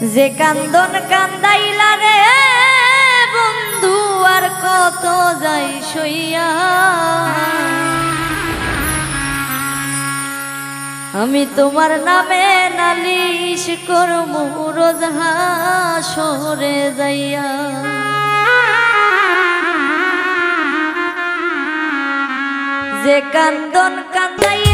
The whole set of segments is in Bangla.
যে কান্দন কান্দাইলা রে বন্ধু, আর কত যাই সইয়া। আমি তোমার নামে নালিশ করম সরে যাইয়া। যে কান্দন কান্দাই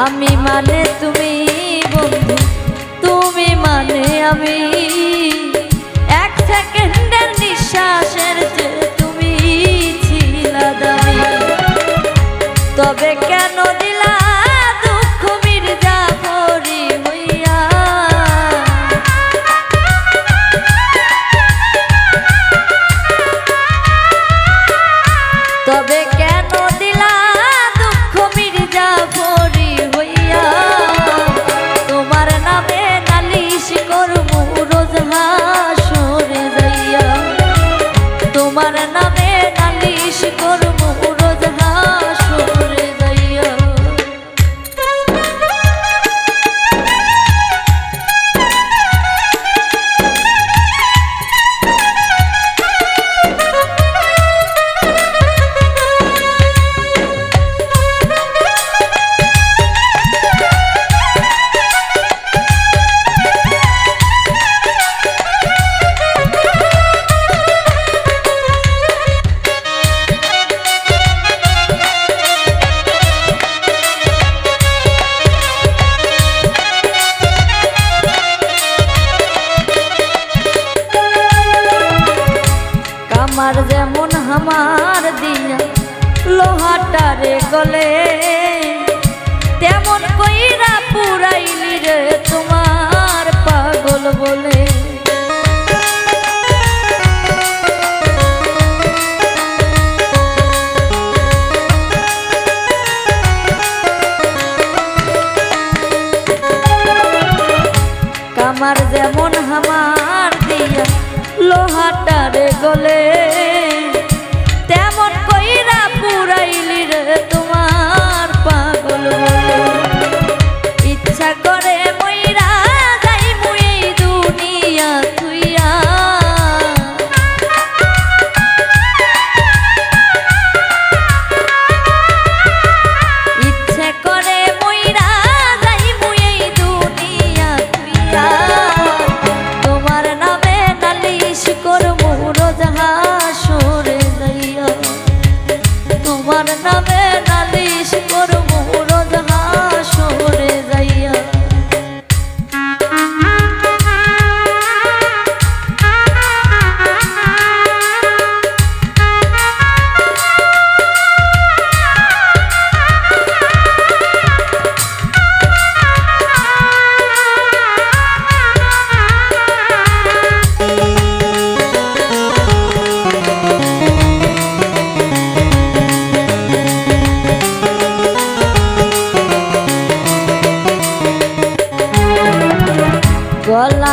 I'm Mami, mami.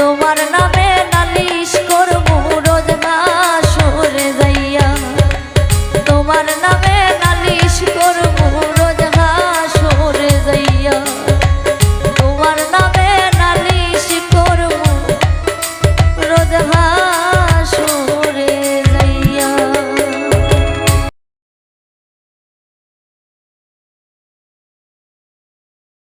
তোমার নামে নালিশ করব।